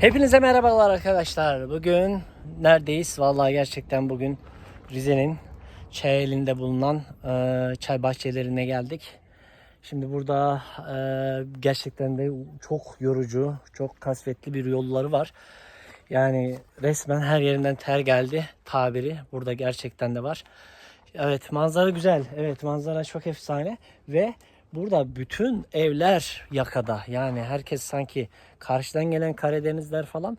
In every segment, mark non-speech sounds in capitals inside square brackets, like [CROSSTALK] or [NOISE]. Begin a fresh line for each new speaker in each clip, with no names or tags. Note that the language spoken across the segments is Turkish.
Hepinize merhabalar arkadaşlar. Bugün neredeyiz? Vallahi gerçekten bugün Rize'nin Çayeli'nde bulunan e, çay bahçelerine geldik. Şimdi burada e, gerçekten de çok yorucu, çok kasvetli bir yolları var. Yani resmen her yerinden ter geldi tabiri. Burada gerçekten de var. Evet manzara güzel. Evet manzara çok efsane ve burada bütün evler yakada. Yani herkes sanki karşıdan gelen Karadenizler falan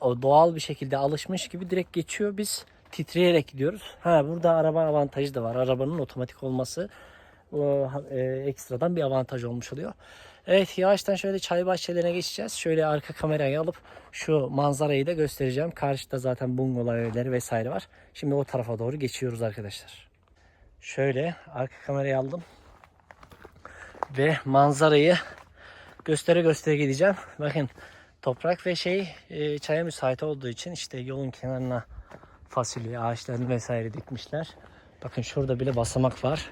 o doğal bir şekilde alışmış gibi direkt geçiyor. Biz titreyerek gidiyoruz. Ha burada araba avantajı da var. Arabanın otomatik olması o, e, ekstradan bir avantaj olmuş oluyor. Evet yavaştan şöyle çay bahçelerine geçeceğiz. Şöyle arka kamerayı alıp şu manzarayı da göstereceğim. Karşıda zaten bungalov evleri vesaire var. Şimdi o tarafa doğru geçiyoruz arkadaşlar. Şöyle arka kamerayı aldım. Ve manzarayı göstere göstere gideceğim. Bakın toprak ve şey e, çaya müsait olduğu için işte yolun kenarına fasulye ağaçlarını vesaire dikmişler. Bakın şurada bile basamak var.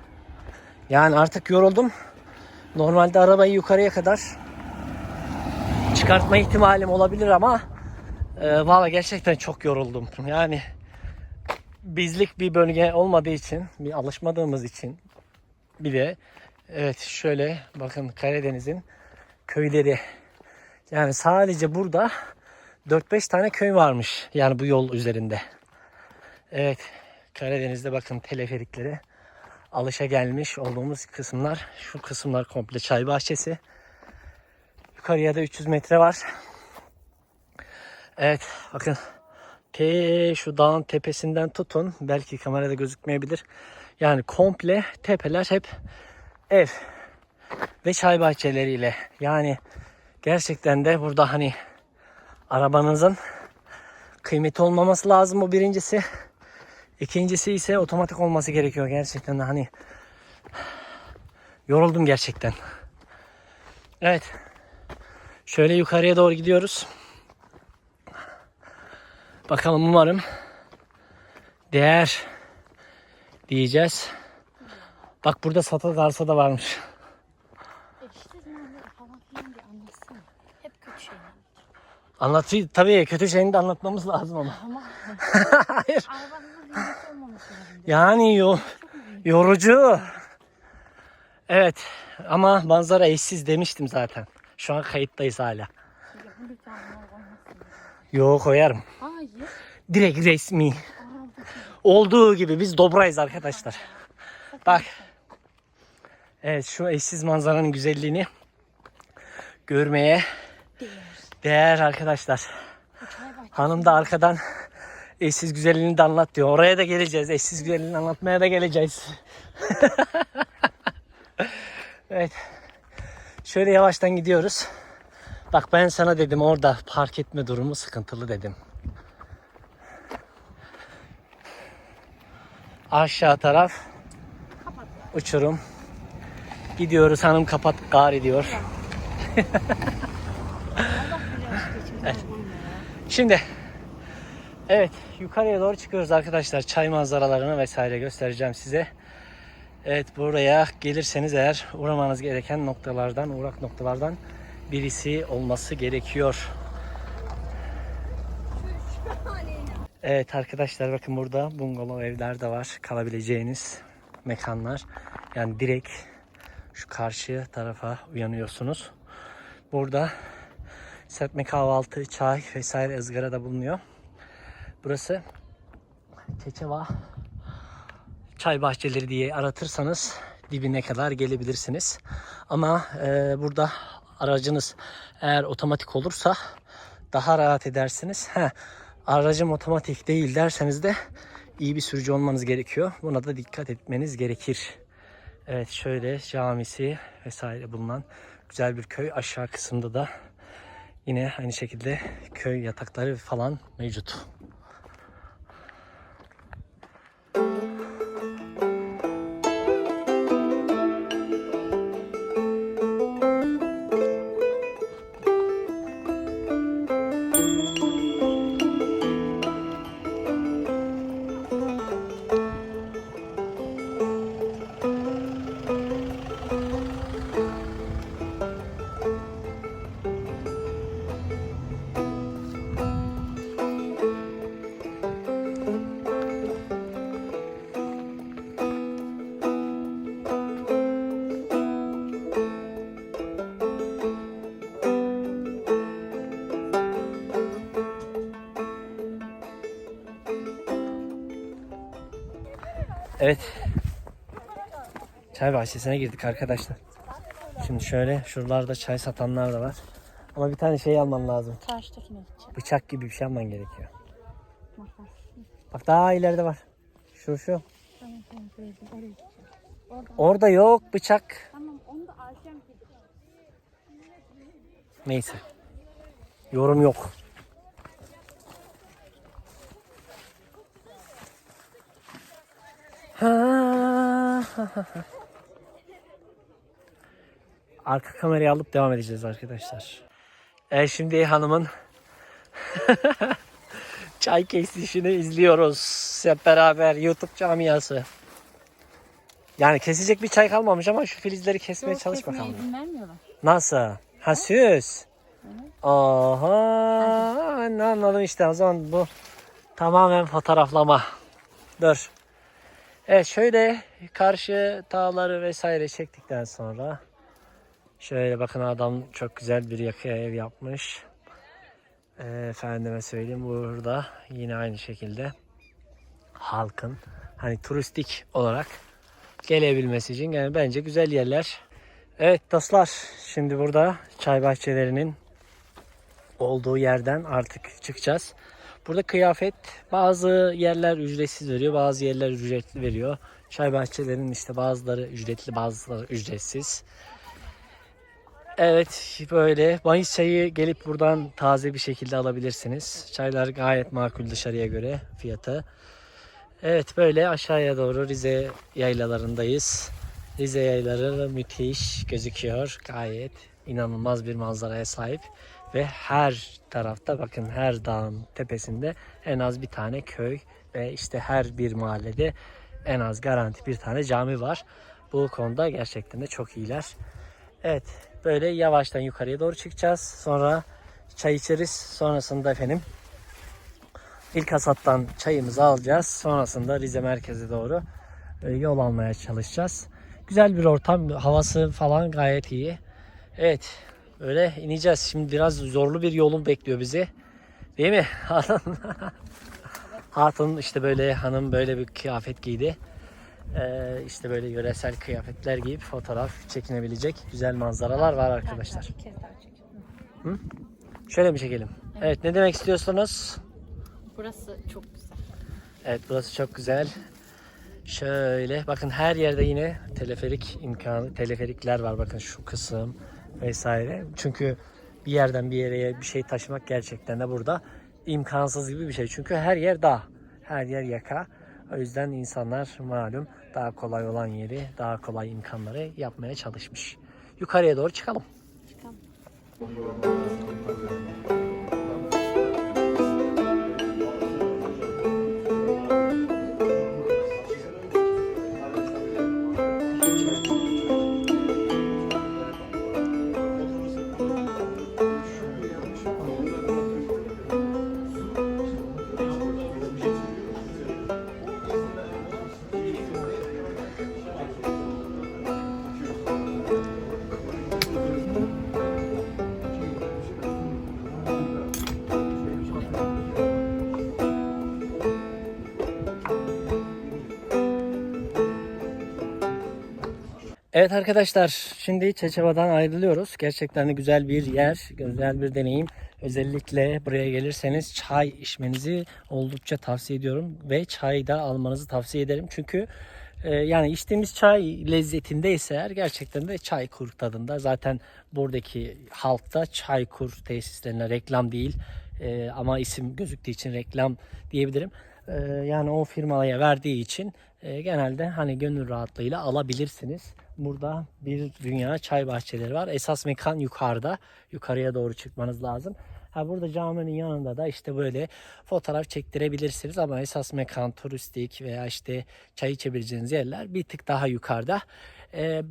Yani artık yoruldum. Normalde arabayı yukarıya kadar çıkartma ihtimalim olabilir ama e, valla gerçekten çok yoruldum. Yani bizlik bir bölge olmadığı için, bir alışmadığımız için bir de evet şöyle bakın Karadeniz'in köyleri. Yani sadece burada 4-5 tane köy varmış. Yani bu yol üzerinde. Evet Karadeniz'de bakın teleferikleri alışa gelmiş olduğumuz kısımlar. Şu kısımlar komple çay bahçesi. Yukarıya da 300 metre var. Evet bakın te şu dağın tepesinden tutun. Belki kamerada gözükmeyebilir. Yani komple tepeler hep ev ve çay bahçeleriyle. Yani gerçekten de burada hani arabanızın kıymeti olmaması lazım o birincisi. İkincisi ise otomatik olması gerekiyor gerçekten de hani yoruldum gerçekten. Evet. Şöyle yukarıya doğru gidiyoruz. Bakalım umarım değer diyeceğiz. Bak burada satılık arsa da varmış.
Eşsiz manzara falan filan bir anlatsana. Hep kötü şeyler.
Anlatıyor tabii kötü şeyini de anlatmamız lazım ama.
Ama [LAUGHS]
Hayır.
arabanın kıymeti olmaması lazım.
Yani yo, yorucu. Evet ama manzara eşsiz demiştim zaten. Şu an kayıttayız hala.
Ya lütfen bunlar olmasın.
Yo koyarım.
Hayır.
Direkt resmi.
Aa, bu
Olduğu gibi biz dobrayız arkadaşlar. Bak. Evet şu eşsiz manzaranın güzelliğini görmeye
değer.
değer arkadaşlar. Hanım da arkadan eşsiz güzelliğini de anlat diyor. Oraya da geleceğiz. Eşsiz güzelliğini anlatmaya da geleceğiz. [LAUGHS] evet. Şöyle yavaştan gidiyoruz. Bak ben sana dedim orada park etme durumu sıkıntılı dedim. Aşağı taraf uçurum. Gidiyoruz hanım kapat gari diyor. Şimdi evet yukarıya doğru çıkıyoruz arkadaşlar. Çay manzaralarını vesaire göstereceğim size. Evet buraya gelirseniz eğer uğramanız gereken noktalardan, uğrak noktalardan birisi olması gerekiyor. Evet arkadaşlar bakın burada bungalov evler de var. Kalabileceğiniz mekanlar. Yani direkt şu karşı tarafa uyanıyorsunuz. Burada serpme kahvaltı, çay vesaire ızgara da bulunuyor. Burası Çeçeva çay bahçeleri diye aratırsanız dibine kadar gelebilirsiniz. Ama e, burada aracınız eğer otomatik olursa daha rahat edersiniz. He, aracım otomatik değil derseniz de iyi bir sürücü olmanız gerekiyor. Buna da dikkat etmeniz gerekir. Evet şöyle camisi vesaire bulunan güzel bir köy. Aşağı kısımda da yine aynı şekilde köy yatakları falan mevcut. Evet. Çay bahçesine girdik arkadaşlar. Şimdi şöyle şuralarda çay satanlar da var. Ama bir tane şey alman lazım.
Karşıdakine gideceğim.
Bıçak gibi bir şey alman gerekiyor.
Makas.
Bak daha ileride var. Şu şu.
Tamam tamam buraya gideceğim. Oraya gideceğim. Orada.
Orada yok bıçak.
Tamam onu da alacağım gidip.
Neyse. Yorum yok. [LAUGHS] Arka kamerayı alıp devam edeceğiz arkadaşlar. E şimdi hanımın [LAUGHS] çay kesişini izliyoruz. Hep beraber YouTube camiası. Yani kesecek bir çay kalmamış ama şu filizleri kesmeye
Yok,
çalış bakalım. Nasıl? Ha süs. Aha ne anladım işte o zaman bu tamamen fotoğraflama. Dur. Evet şöyle karşı dağları vesaire çektikten sonra şöyle bakın adam çok güzel bir yakıya ev yapmış. Ee, efendime söyleyeyim burada yine aynı şekilde halkın hani turistik olarak gelebilmesi için yani bence güzel yerler. Evet dostlar şimdi burada çay bahçelerinin olduğu yerden artık çıkacağız. Burada kıyafet bazı yerler ücretsiz veriyor bazı yerler ücretli veriyor. Çay bahçelerinin işte bazıları ücretli bazıları ücretsiz. Evet böyle Mayıs çayı gelip buradan taze bir şekilde alabilirsiniz. Çaylar gayet makul dışarıya göre fiyatı. Evet böyle aşağıya doğru Rize yaylalarındayız. Rize yaylaları müthiş gözüküyor. Gayet inanılmaz bir manzaraya sahip. Ve her tarafta bakın her dağın tepesinde en az bir tane köy ve işte her bir mahallede en az garanti bir tane cami var. Bu konuda gerçekten de çok iyiler. Evet böyle yavaştan yukarıya doğru çıkacağız. Sonra çay içeriz. Sonrasında efendim İlk hasattan çayımızı alacağız. Sonrasında Rize merkeze doğru e, yol almaya çalışacağız. Güzel bir ortam. Havası falan gayet iyi. Evet. Öyle ineceğiz. Şimdi biraz zorlu bir yolun bekliyor bizi. Değil mi? [LAUGHS] Hatun işte böyle hanım böyle bir kıyafet giydi. Ee, işte böyle yöresel kıyafetler giyip fotoğraf çekinebilecek güzel manzaralar var arkadaşlar.
Çekelim.
Şöyle mi çekelim? Evet ne demek istiyorsunuz?
Burası çok güzel.
Evet burası çok güzel. Şöyle bakın her yerde yine teleferik imkanı, teleferikler var bakın şu kısım vesaire. Çünkü bir yerden bir yere bir şey taşımak gerçekten de burada imkansız gibi bir şey. Çünkü her yer dağ, her yer yaka. O yüzden insanlar malum daha kolay olan yeri, daha kolay imkanları yapmaya çalışmış. Yukarıya doğru çıkalım.
Çıkalım.
Evet arkadaşlar şimdi Çeçeva'dan ayrılıyoruz. Gerçekten de güzel bir yer, güzel bir deneyim. Özellikle buraya gelirseniz çay içmenizi oldukça tavsiye ediyorum. Ve çay da almanızı tavsiye ederim. Çünkü e, yani içtiğimiz çay lezzetindeyse eğer gerçekten de çay kur tadında. Zaten buradaki halkta çay kur tesislerine reklam değil e, ama isim gözüktüğü için reklam diyebilirim. E, yani o firmaya verdiği için e, genelde hani gönül rahatlığıyla alabilirsiniz. Burada bir dünya çay bahçeleri var. Esas mekan yukarıda. Yukarıya doğru çıkmanız lazım. Ha burada caminin yanında da işte böyle fotoğraf çektirebilirsiniz ama esas mekan turistik veya işte çay içebileceğiniz yerler bir tık daha yukarıda. Ee,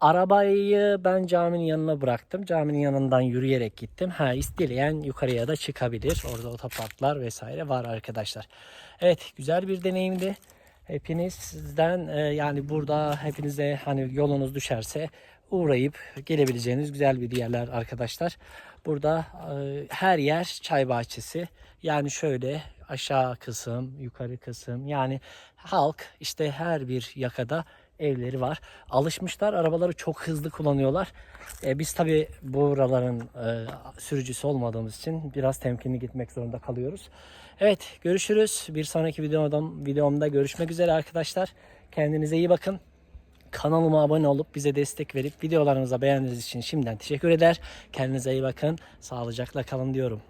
arabayı ben caminin yanına bıraktım. Caminin yanından yürüyerek gittim. Ha isteyen yukarıya da çıkabilir. Orada otoparklar vesaire var arkadaşlar. Evet güzel bir deneyimdi. Hepinizden e, yani burada hepinize hani yolunuz düşerse uğrayıp gelebileceğiniz güzel bir yerler arkadaşlar. Burada e, her yer çay bahçesi. Yani şöyle aşağı kısım, yukarı kısım. Yani halk işte her bir yakada evleri var. Alışmışlar. Arabaları çok hızlı kullanıyorlar. E, biz tabi buraların e, sürücüsü olmadığımız için biraz temkinli gitmek zorunda kalıyoruz. Evet görüşürüz. Bir sonraki videomda, videomda görüşmek üzere arkadaşlar. Kendinize iyi bakın. Kanalıma abone olup bize destek verip videolarımıza beğendiğiniz için şimdiden teşekkür eder. Kendinize iyi bakın. Sağlıcakla kalın diyorum.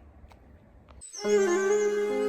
Müzik